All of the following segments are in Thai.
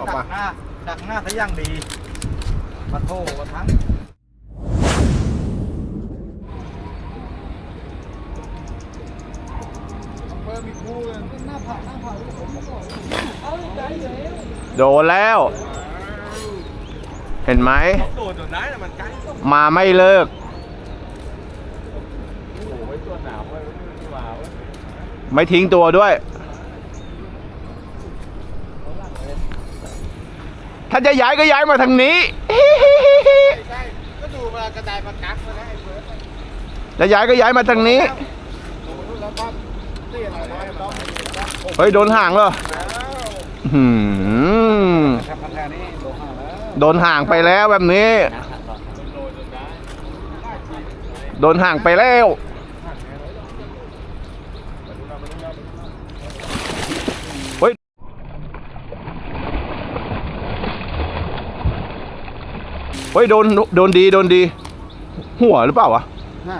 ออกดัมากหน้าดักหน้าซะอย่างดีมาโทษทั้งเพิ่มมีคู่เลยโดนแล้ว เห็นไหม โดดจนได้แต่มันใกล้โมาไม่เลิกอ้ยตัวหนาวเว้ยไม่ว่าเว้ยไม่ทิ้งตัวด้วย ถ้าจะย้ายก็ย้ายมาทางนี้ ใช่ก็ดูมากระจายประกักมาแล้ไอ้เฟิร์สจะย้ายก็ย้ายมาทางนี้ ดูนู่นแล้วก็ตีอะไรไว้รอบนี้เฮ้ยโดนห่างเหรอหืมทำกันแทนนี่โดนห่างแล้วโดนห่างไปแล้วแบบนี้ โดดจนได้โดนห่างไปแล้ว เฮ้ย เฮ้ยโดนโดนดีโดนดี หัวหรือเปล่าวะห้า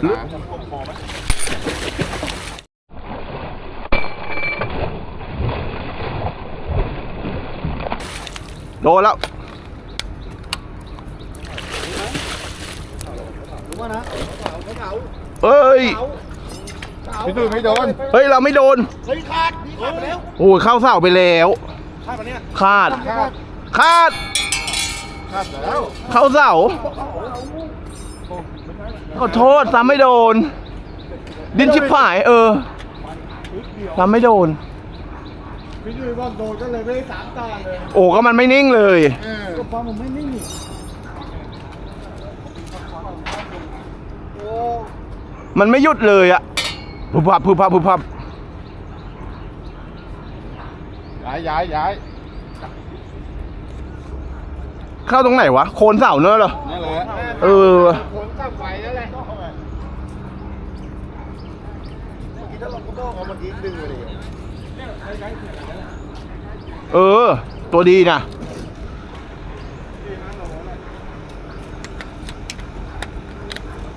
หรือจะคมคอไหมโดนแล้วรู้ว่านะเขาเอ้ยพี่ตุ้ยไม่โดน เฮ้ย เราไม่โดน เฮ้ย ขาดนี่ขาดไปแล้ว โอ้ยเข้าเสาไปแล้ว ขาดไปเนี่ยคาด ขาดคาดขาดแล้ว เข้าเสาขอโทษซ้ำไม่โดน ดินชิบหาย เออซ้ำไม่โดน พี่ตุ้ยบอกโดนก็เลยไม่ได้สามตาเลยโอ้ก็มันไม่นิ่งเลยเออก็ฟังผมไม่นิ่งโอ้มันไม่หยุดเลยอะพุบพับพุบพับพุบพับย้ายย้ายย้าย เข้าตรงไหนวะ โคนเสาเนอะเหรอ นั่นแหละเออ ผลกับไฟนั่นแหละเมื่อกี้ถ้าเราก็ต้องเอามันทิ้งดึงเลยเออ ตัวดีนะ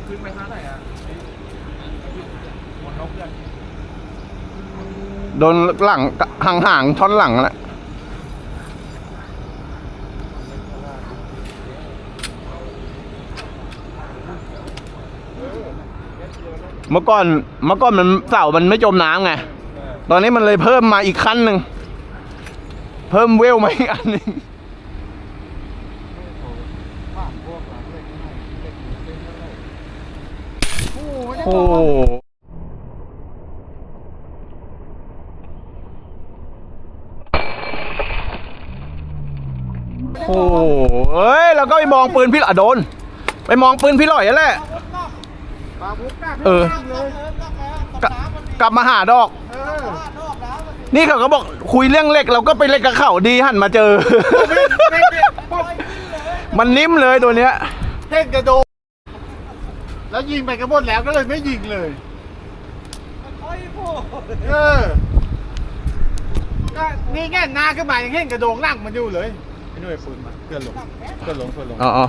ขึ้นไปท่าไหนอะหมดนกยังโดนหลังห่างๆท่อนหลังแหละ เมื่อก่อนเมื่อก่อนมันเสามันไม่จมน้ำไง ตอนนี้มันเลยเพิ่มมาอีกขั้นหนึ่ง เพิ่มเวลมาอีกอันหนึ่งโอ้โหโอ้โหเอ้ยเราก็ไปมองปืนพี่อะโดน ไปมองปืนพี่หล่อยนั่นแหละ ปลาบุกหน้าเออเลยกลับกลับมาหาดอก เออนี่เขาก็บอกคุยเรื่องเหล็ก เราก็ไปเล็กกับเขาดีหันมาเจอมันนิ่มเลยตัวเนี้ยเท่งกระโดดแล้วยิงไปกระบดแล้วก็เลยไม่ยิงเลยเออก็นี่แง่หน้าขึ้นมายังเห็นกระโดงล่างมันอยู่เลยไอ้หน่วยปืนมาเพื่อนลงเพื่อนลงเพื่อนลง อ๋อ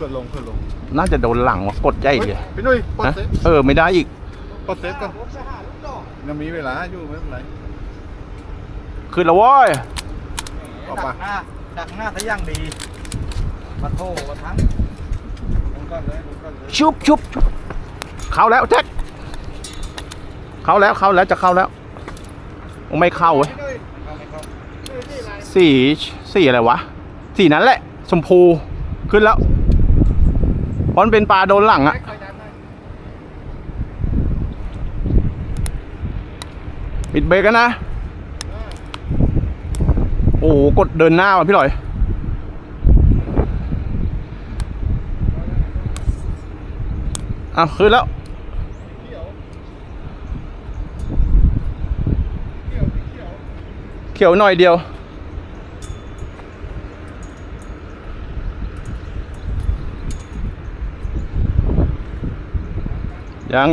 เพื่อนลงเพื่อนลงๆน่าจะโดนหลังวะกดใหญ่เลยเฮ้ยพี่หนุ่ยปลดฮะเซฟเออไม่ได้อีกปลดเซฟก่อนยังมีเวลาอยู่ไม่เป็นไรขึ้นแล้วเว้ยออกดัมากหน้าดักหน้าซะอย่างดีมาโทษทั้งลงก่อนเลยลงก่อนเลยชุบชุบชุบเข้าแล้วแท็กเข้าแล้วเข้าแล้วจะเข้าแล้วไม่เข้าเว้ยพี่หนุ่ยเข้าไม่เข้าพี่หนุ่ยที่ไรสีสีอะไรวะ สีนั้นแหละ ชมพูขึ้นแล้ว เพราะมันเป็นปลาโดนหลังอะคอยดันหน่อยปิดเบรกกันนะ โอ้โหกดเดินหน้าว่ะพี่หลอย อะขึ้นแล้วเขียวหน่อยเดียว ยัง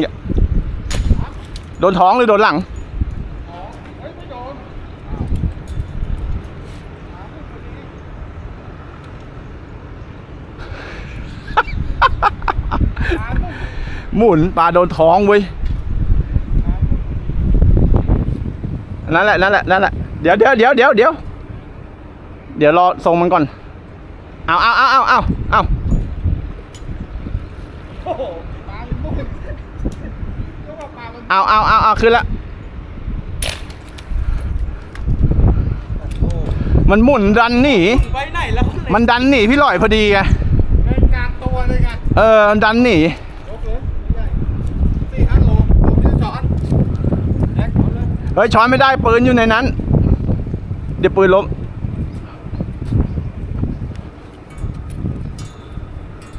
โดนท้องหรือโดนหลังหมุนปลาโดนท้องเว้ยนั่นแหละนั่นแหละนั่นแหละเดี๋ยวเดี๋ยวเดี๋ยวเดี๋ยวเดี๋ยวเดี๋ยวรอทรงมันก่อน เอาเอาเอาเอาเอาเอา โอ้โห ปลามันมุ่งก็ว่าปลามัน เอาเอาเอาเอาขึ้นละโอ้มันหมุนดันหนีไปไหนแล้วมันดันหนีพี่ลอยพอดีไงเดินกลางตัวเลยไงเออมันดันหนียกเลยไม่ได้สี่ห้าโลผมจะสอนแอ็กเอาเลยเฮ้ยช้อนไม่ได้ปืนอยู่ในนั้น เดี๋ยวปืนล้ม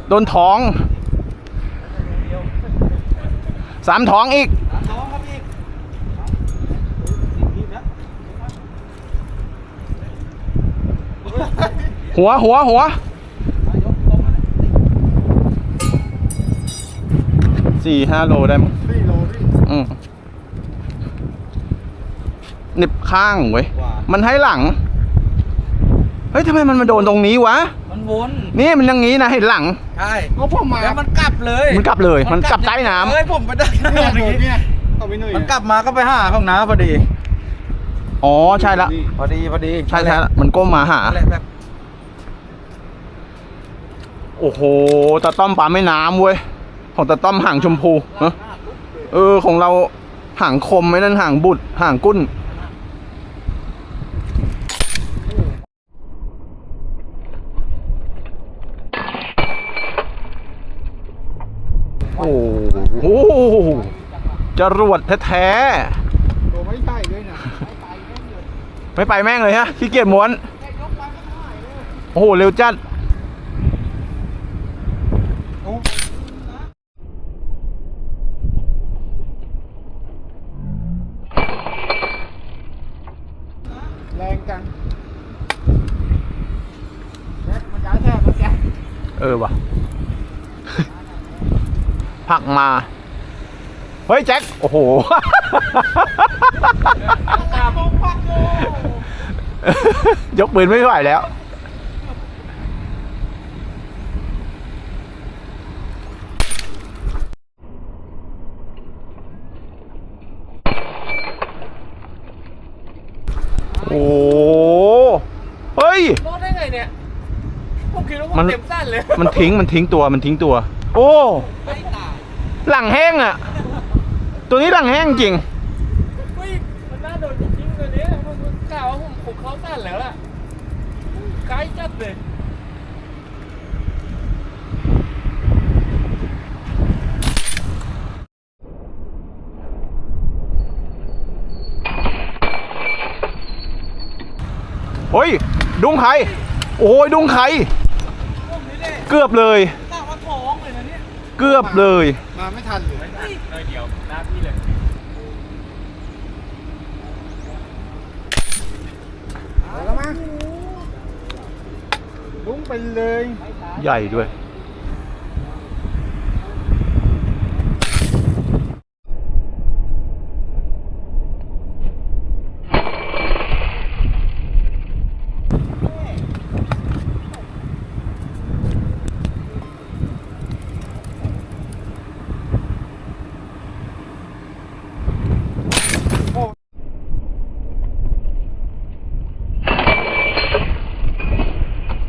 โดนท้องสามท้องอีก น้องครับอีกอีกแล้ว หัวหัวหัวยกตรงนั้นสี่ห้าโลได้มั้งสี่โลพี่อืมเหน็บข้างเว้ยว่ามันให้หลัง เฮ้ยทำไมมันมาโดนตรงนี้วะ มันวนนี่มันอย่างนี้นะเห็นหลัง ใช่ก็ผมมาแล้วมันกลับเลย มันกลับเลย มันกลับใต้น้ำเฮ้ยผมไปได้เนี่ยเมื่อโดกี้นเนี่ยเอาไปหน่อยมันกลับมาก็ไปหาห้องน้ำพอดี อ๋อใช่ละ พอดีพอดี ใช่ใช่ละมันก้มมาหาอะไรแบบ โอ้โหตาต้อมปลาไม่น้ำเว้ย ของตาต้อมห่างชมพูเนอะเออ ของเราห่างคมไม่นั่นห่างบุตรห่างกุ้นโอ้โหจรวดแท้ตัวไม่ใช่ด้วยนะๆไม่ไปแม่งเลยฮะขี้เกียจม้วน โอ้โห เร็วจัด แรงจังแจ็คมันย้ายแทบมันแจ็คเออว่ะผลักมา เฮ้ยแจ็ค โอ้โหยกปืนไม่ไหวแล้ว โอ้โหเฮ้ย รอดได้ไงเนี่ย ผมคิดว่าผ มัน มเต็มสั้นเลยมันทิ้งมันทิ้งตัวมันทิ้งตัว โอ้ไม่ตายหลังแห้งอะ ตัวนี้หลังแห้งจริงเฮ้ยมันน่าโดนจริงๆเลยเนี่ยผมกล่าวว่าผมผมเข้าสั้นแล้วล่ะไกลจัดเลยเฮ้ยดุ้งไข่โอ้ยดุ้งไข่พวกนี้ เลยเกือบเลยกล้าว่าท้องเลยนะเนี่ยเกือบเลย มาไม่ทันหรือเลยเดียวหน้าพี่เลยเอาแล้วมั้งลุ้งไปเลย ใหญ่ด้วย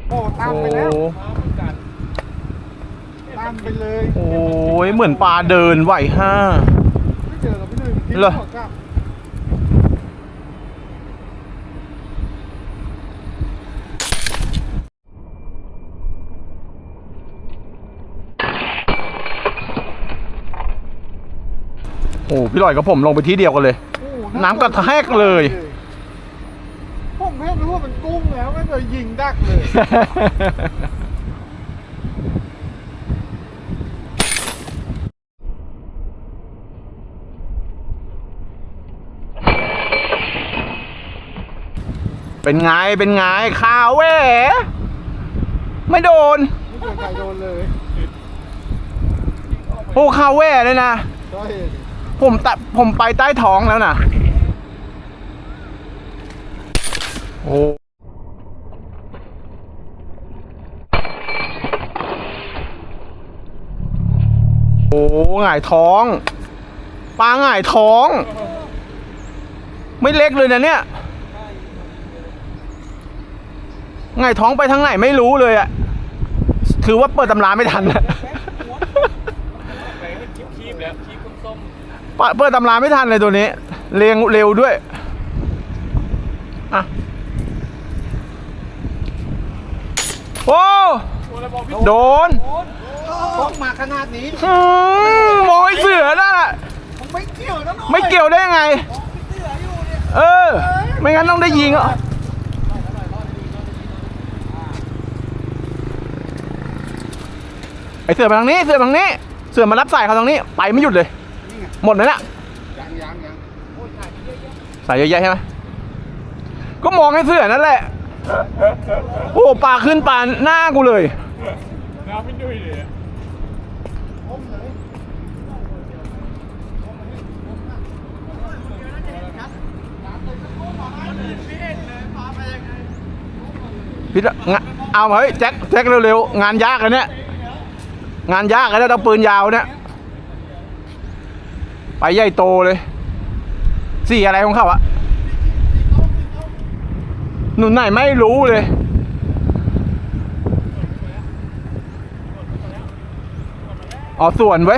โอ้ตามไปแล้ว โอ้ มาเหมือนกัน ตามไปเลย โอ้ย เหมือนปลาเดินไหวห้าไม่เจอเราไม่เลยทิ้งเหรอ หัวกลับโอ้พี่ลอยกับผมลงไปที่เดียวกันเลย โอ้น้ำกระแทกเลย ผมแค่รู้ว่ามันกุ้งแล้วไม่เคยยิงดักเลย เป็นไง เป็นไงข่าวแหวไม่โดน ไม่เคยใครโดนเลยโอ้ข่าวแหวเลยนะก็เห็นผมตัดผมไปใต้ท้องแล้วนะโอ้โหหงายท้อง ปลาหงายท้อง ไม่เล็กเลยนะเนี่ย ไงท้องไปทางไหนไม่รู้เลยอะคือว่าเปิดตำราไม่ทันอะไปเป็นคีบๆแล้วคีบส้มเปิดตำราไม่ทันเลยตัวนี้เรียงเร็วด้วยอะโอ้ๆโอ้แล้วบอกพี่โดนพกมาขนาดนี้อืมมองไอ้เสือนั่นน่ะไม่เกี่ยวนะน้องไม่เกี่ยวได้ยังไง เออ ไม่งั้นต้องได้ยิงอะ ไอเสือมาทางนี้เสือมาทางนี้ เสือมารับสายเขาทางนี้ ไปไม่หยุดเลย หมดเลยน่ะยังยังยังสายเยอะแยะใช่ไหมก็มองให้เสือนั่นแหละ โอ้ปลาขึ้นปลาหน้ากูเลยน้ำไม่ดุยเลยพี่ละงะเอาเฮ้ยแจ็คแจ็คเร็วๆ งานยากเลยเนี่ย งานยากเลยนะต้องปืนยาวเนี่ยไปใหญ่โตเลย สีอะไรของเขาอะหนุนไหนไม่รู้เลย อ๋อส่วนเว้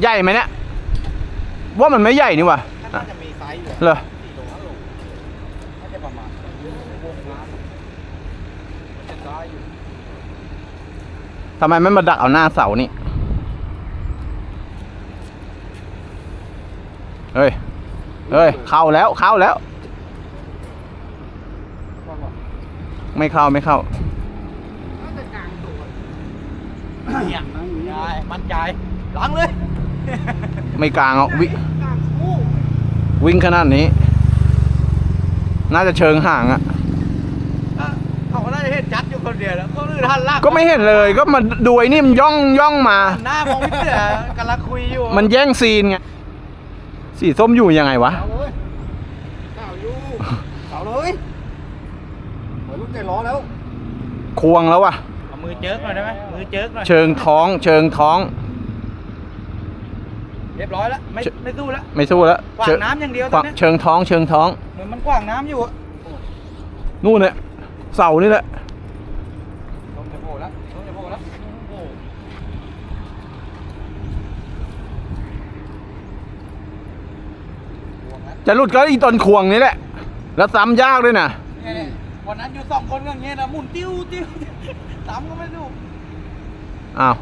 ใหญ่ไหมเนี่ย ว่ามันไม่ใหญ่นี่ว่ะ เหรอสี่โลห้าโลน่าจะประมาณวงน้ำจะได้อยู่ทำไมไม่มาดักเอาหน้าเสานี่ เฮ้ย เฮ้ย เข้าแล้ว เข้าแล้ว ไม่เข้าไม่เข้าเนี่ยยายมั่นใจ หลังเลย ไม่กลางหรอกวิ วิ่งขนาดนี้ น่าจะเชิงห่างอะเขาก็น่าจะเห็นจัดอยู่คนเดียวแล้วก็ลื่นหันล่างก็ไม่เห็นเลยก็มาดูไอ้นี่มันย่องย่องมา หน้ามองพี่เสือกำลังคุยอยู่มันแย่งซีนไงสีส้มอยู่ยังไงวะเอาเลยเก้าอยู่เอาเลยเหมือนลูกใจร้อนแล้วควงแล้ววะเอามือเจิกหน่อยได้ไหมมือเจิกหน่อยเชิงท้อง เชิงท้อง เรียบร้อยแล้วไม่ไม่สู้แล้วไม่สู้แล้วขวางเชิน้ำอย่างเดียวตขอวานงเนี้ยเชิงท้องเชิงท้อง เหมือนมันขวางน้ำอยู่อะนู่นเนี่ยเสานี่แหละลงจะโผล่แล้วลงจะโผล่แล้วโอ้โหจะหลุดก็อีตนควงนี่แหละ แล้วซ้ำยากด้วยนะเนี่ยวันนั้นอยู่สองคนก็อย่างเงี้ยนะหมุนติ้วติ้วซ้ำก็ไม่ถูกอ้าว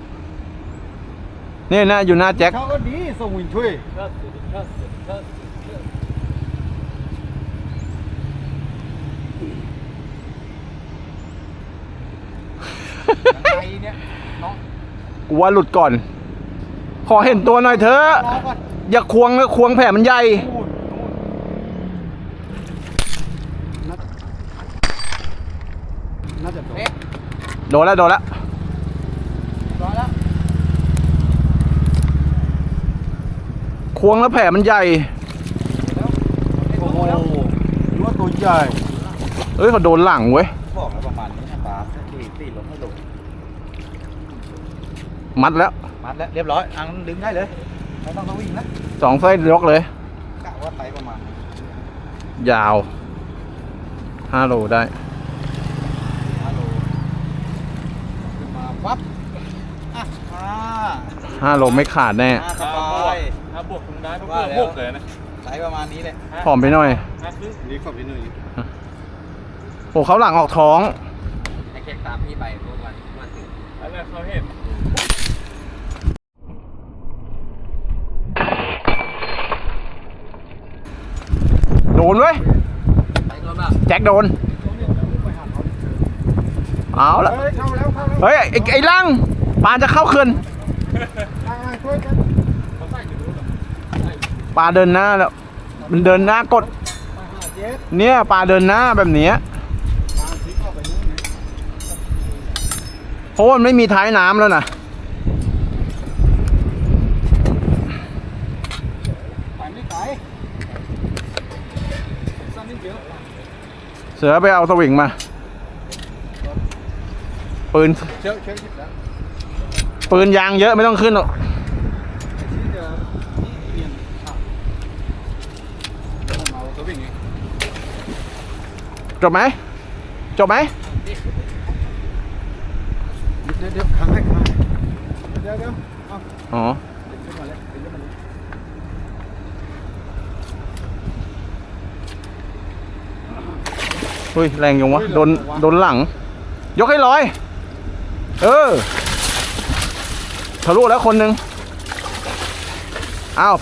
นี่นะอยู่หน้าแจ็คเขาก็ดีส่งวินช่วยไงเนี่ยน้องกูว่าหลุดก่อน ขอเห็นตัวหน่อยเถอะรอก่อนอย่าควงนะควงแผลมันใหญ่ นู่นนู่นน่าจะโดนเอ๊ะโดนแล้วโดนแล้ว รอแล้ว ควงแล้วแผลมันใหญ่โอ้โหรู้ว่าตัวใหญ่เอ้ยเขาโดนหลังเว้ยบอกแล้วประมาณนี้นะปลาตีตีลงให้ลงมัดแล้ว มัดแล้วเรียบร้อยอังดึงได้เลยไม่ต้องต้องวิ่งนะสองไส้ยกเลยกะว่าไซส์ประมาณ ยาวห้าโลได้ฮัลโหลขึ้นมาปั๊บอะอ่าห้าโลไม่ขาดแน่อ่าสถ้าบบาวกย ถ้าบวกตรงได้ก็ว่าคือแล้วบวกเลยนะไซส์ประมาณนี้เลยผอมไปหน่อยห้าครึ่งนี่ขอบนิดหนึงโอ้เขาหลังออกท้องไอ้เค้กตามพี่ไปเมื่อวันวันถึงแล้วเนี่ยเขาเห็นโดนเว้ยไอ้ตัวแบบแจ็คโดน เอาละเฮ้ยเข้าแล้วเข้าแล้วเฮ้ยไอ้ไอ้ลังปลาจะเข้าเขื่อนอ่าช่วยกัน ปลาเดินหน้าแล้วมันเดินหน้ากดมาหาเจ๊ดเนี่ยปลาเดินหน้าแบบเนี้ยตามพลิกเข้าไปนู้นนะเพราะว่ามันไม่มีท้ายน้ำแล้วนะไปไม่ไกลสั้นนิดเดียวเสือไปเอาสวิงมา ปืนเชือกเชือกหยิบแล้วปืนยางเยอะไม่ต้องขึ้นหรอก ที่เดิมนี่เปลี่ยนขับเดี๋ยวผมเอาตัววิ่งไง จบไหมจบไหมเดี๋ยวเดี๋ยวขังให้ขังให้เดี๋ยวเดี๋ยวเอาอ๋อเดี๋ยวขึ้นมาแล้วเดี๋ยวขึ้นมาแล้วเฮ้ยแรงยังวะโดนโดนหลัง ยกให้ร้อย เออทะลุแล้วคนหนึ่งอ้าว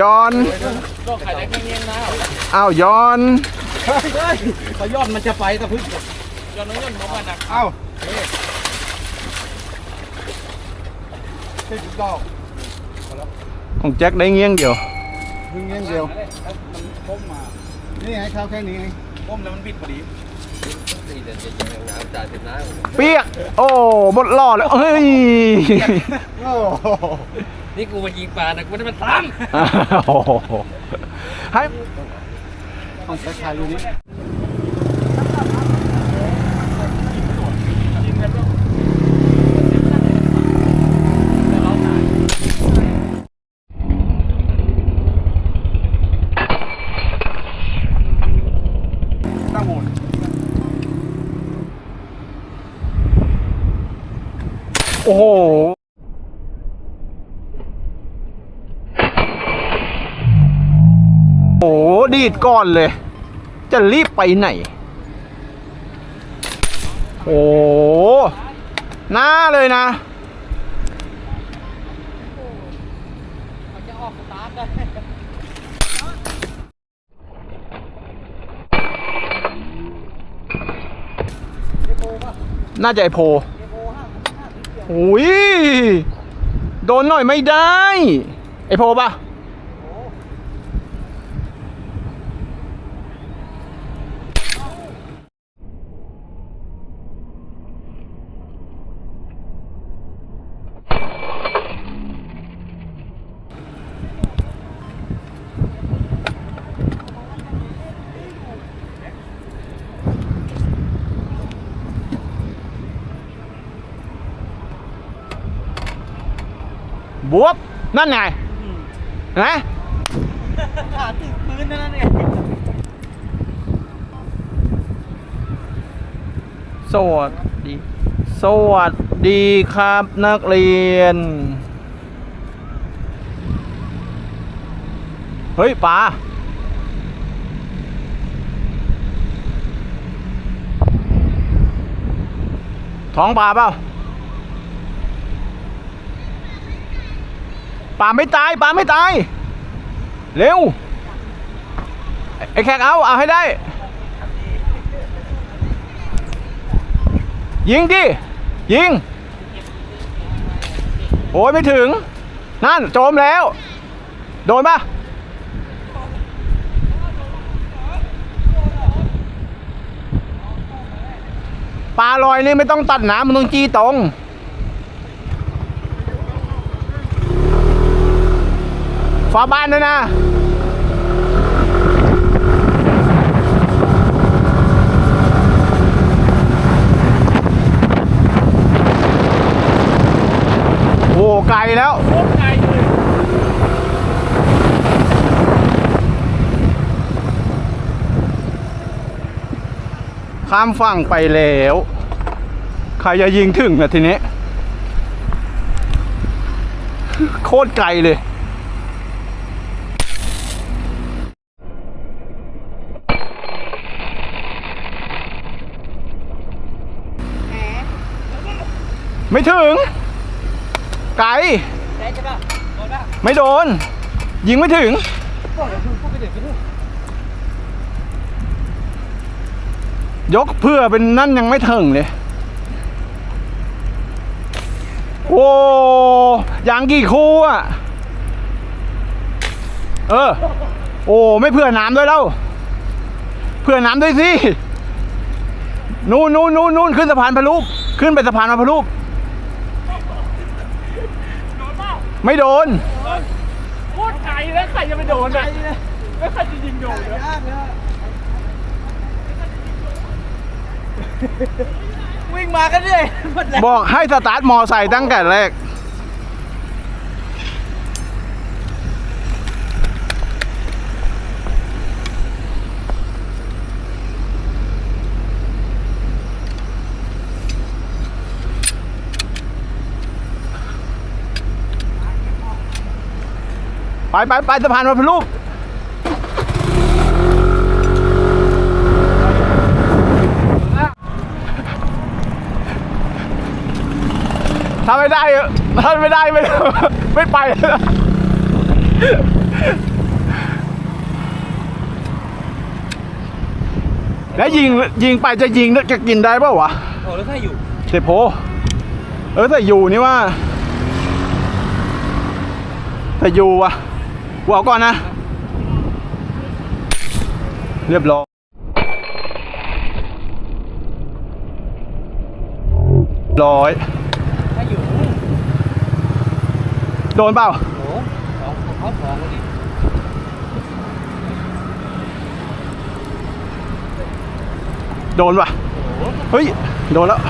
ย้อนก็ขายได้แค่เงี้ยนะอ้าวย้อน เฮ้ยเฮ้ยพอยอดมันจะไปต่พึ่งย้อนน้องย้อนน้องมันนะเอ้าเฮ้ยติดดอกของแจ็คได้เงี้ยงเดียวพึ่งเงี้ยงเดียวมันก้มมา นี่ไงเท้าแค่นี้ไงก้มแล้วมันบิดพอดีเปียก โอ้บดหล่อเลยเฮ้ยนี่กูมายิงปลานะกูไม่ได้มาซ้ำโอ้โหให้ ต้องใช้ชายอยู่นี่ ตั้งหมด โอ้โห โอ้โห ดีดก่อนเลย จะรีบไปไหน โอ้หน้าเลยนะจะออกสตาร์ทได้น่าจะไอโพโอ้ย โดนหน่อยไม่ได้ ไอโพป่ะ บวบนั่นไงนะขาถึงพื้นนั่นเองสวัสดี สวัสดีครับนักเรียน เฮ้ยปลาท้องปลาเปล่า ลาไม่ตายปลาไม่ตาย เร็ว ไอ้แขกเอา เอาให้ได้ ยิงดิ ยิง โอ้ยไม่ถึง นั่นโจมแล้ว โดนปะปลาลอยนี่ไม่ต้องตัดน้ำมันต้องจี้ตรง ฝาบ้านด้วยนะโอ้ไกลแล้วโคตรไกลเลยข้ามฝั่งไปแล้ว ใครจะยิงถึงนะทีนี้ โคตรไกลเลย ไม่ถึง ไกลได้ใช่ป่ะโดนป่ะไม่โดน ยิงไม่ถึงยกเพื่อเป็นนั่นยังไม่ถึงเลย โอ้ยางกี่คู่อะ เออ โอ้ไม่เพื่อน้ำด้วยแล้วเพื่อน้ำด้วยสิ นู่นนู่นนู่นนู่นขึ้นสะพานพะลูกขึ้นไปสะพานมาพะลูก ไม่โดนโคตรไกลแล้วใครจะไปโดนอะแล้วใครจะยิงโดนเนี่ยยากเลยวิ่งมากันเลยหมดแล้วบอกให้สตาร์ทมอไซค์ตั้งแต่แรก ไปไปไปสะพานพระพุทธรูปถ้าไม่ได้ถ้าไม่ได้ไม่ไม่ไปแล้วยิงยิงไปจะยิงจะกินได้เปล่าวะโอ้แล้วถ้าอยู่เสพโพเออแต่อยู่นี่ว่า แต่อยู่วะ กูเอาก่อนนะ เรียบร้อยร้อยถ้าอยู่โดนเปล่าโอ้สองของเขาสองคนนี้โดนปะโอ้เฮ้ย โดนแล้ว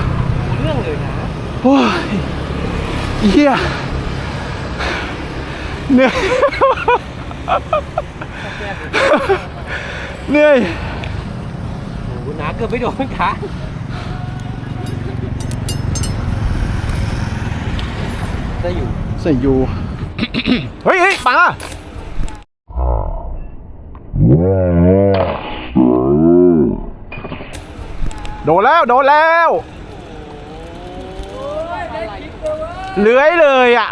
เรื่องเลยนะโอ้ยเฮีย เหนื่อยเหนื่อยโอ้หนาเกือบไม่โดนขาถ้าอยู่ใส่ยูเฮ้ยเฮ้ยปังอะโดนแล้ว โดนแล้วเลื้อยเลยอะ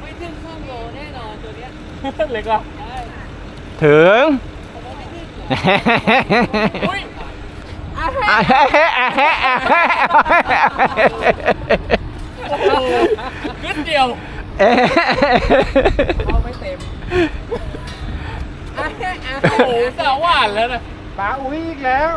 ไม่ถึงข้างโลแน่นอนตัว เนี้ยเล็กอะถึงอุ้ยอะแฮะแฮะแฮะแฮะแฮะนิดเดียวเอ๊ะเอาไม่เต็มโอ้โหสาวหวานแล้วนะปลาอุ้ยอีกแล้ว